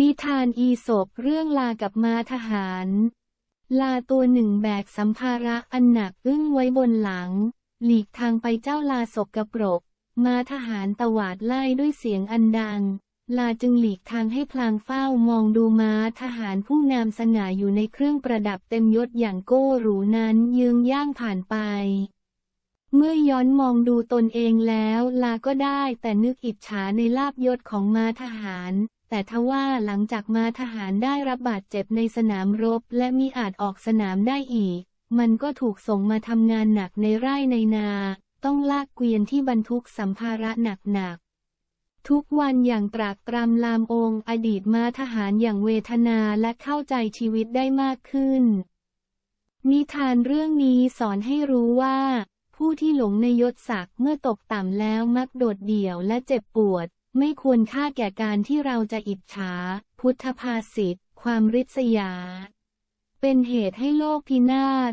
นิทานอีสปเรื่องลากับม้าทหาร ลาตัวหนึ่งแบกสัมภาระอันหนักอึ้งไว้บนหลัง หลีกทางไปเจ้าลาศกกระปรก ม้าทหารตวาดไล่ด้วยเสียงอันดัง ลาจึงหลีกทางให้พลางเฝ้ามองดูม้าทหารผู้งามสง่าอยู่ในเครื่องประดับเต็มยศอย่างโก้หรูนั้นยืงย่างผ่านไป เมื่อย้อนมองดูตนเองแล้วลาก็ได้แต่นึกอิจฉาในลาบยศของมาทหาร แต่ทว่าหลังจากมาทหารได้รับบาดเจ็บในสนามรบและมิอาจออกสนามได้อีก มันก็ถูกส่งมาทำงานหนักในไร่ในนา ต้องลากเกวียนที่บรรทุกสัมภาระหนักๆ ทุกวันอย่างตรากตรำลามองอดีตมาทหารอย่างเวทนาและเข้าใจชีวิตได้มากขึ้น นิทานเรื่องนี้สอนให้รู้ว่า ผู้ที่หลงในยศศักดิ์เมื่อตกต่ำแล้วมักโดดเดี่ยวและเจ็บปวด ไม่ควรค่าแก่การที่เราจะอิจฉา พุทธภาษิต ความริษยา เป็นเหตุให้โลกพินาศ